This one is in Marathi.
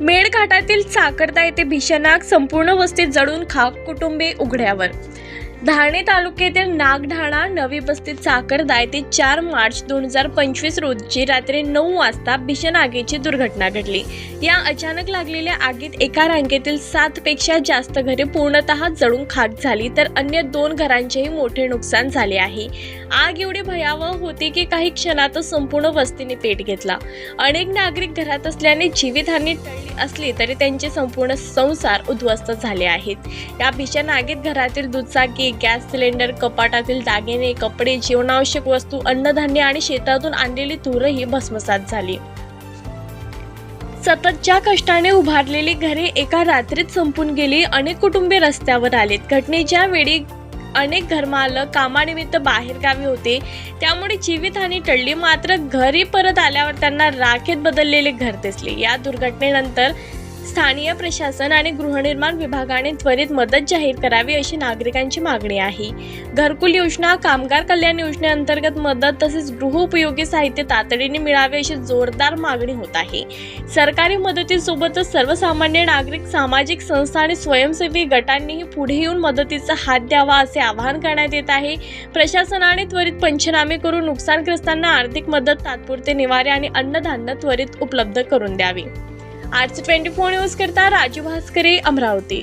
मेळघाटातील साकरदा येथे भीषण आग संपूर्ण वस्तीत जळून खाक कुटुंबे उघड्यावर. धारणे तालुक्यातील नागढाणा नवी बस्तीत साखरदा येथे चार मार्च दोन हजार पंचवीस रोजी. रात्री नऊ वाजता भीषण आगीची दुर्घटना घडली. या अचानक लागलेल्या आगीत एका रांगेतील सात पेक्षा जास्त घरे पूर्णतः जळून खाक झाली तर अन्य दोन घरांचेही मोठे नुकसान झाले आहे. आग एवढी भयावह होती की काही क्षणातच संपूर्ण वस्तीने पेट घेतला. अनेक नागरिक घरात असल्याने जीवितहानी टळली असली तरी त्यांचे संपूर्ण संसार उद्ध्वस्त झाले आहेत. या भीषण आगीत घरातील दुचाकी गॅस सिलेंडर कपाटातील दागिने कपडे जीवनावश्यक वस्तू अन्नधान्य आणि शेतातून आणलेली तूरही भस्मसात झाली. सततच्या कष्टाने उभारलेली घरे एका रात्रीत संपून गेली. अनेक कुटुंबे रस्त्यावर आलेत. घटनेच्या वेळी अनेक घरमालक कामानिमित्त बाहेरगावी होते. त्यामुळे जीवितहानी टळली. मात्र घरी परत आल्यावर त्यांना राखेत बदललेले घर दिसले. या दुर्घटनेनंतर स्थानीय प्रशासन आणि गृहनिर्माण विभागाने त्वरित मदत जाहीर करावी अशी नागरिकांची मागणी आहे. घरकुल योजना कामगार कल्याण योजनेअंतर्गत मदत तसेच गृहउपयोगी साहित्य तातडीने मिळावे अशी जोरदार मागणी होत आहे. सरकारी मदतीसोबतच सर्वसामान्य नागरिक सामाजिक संस्था आणि स्वयंसेवी गटांनीही पुढे येऊन मदतीचा हात द्यावा असे आवाहन करण्यात येत आहे. प्रशासनाने त्वरित पंचनामे करून नुकसानग्रस्तांना आर्थिक मदत तात्पुरते निवारे आणि अन्नधान्य त्वरित उपलब्ध करून द्यावे. आर्ट्स ट्वेंटी फोर न्यूज करता राजू भास्करे अमरावती.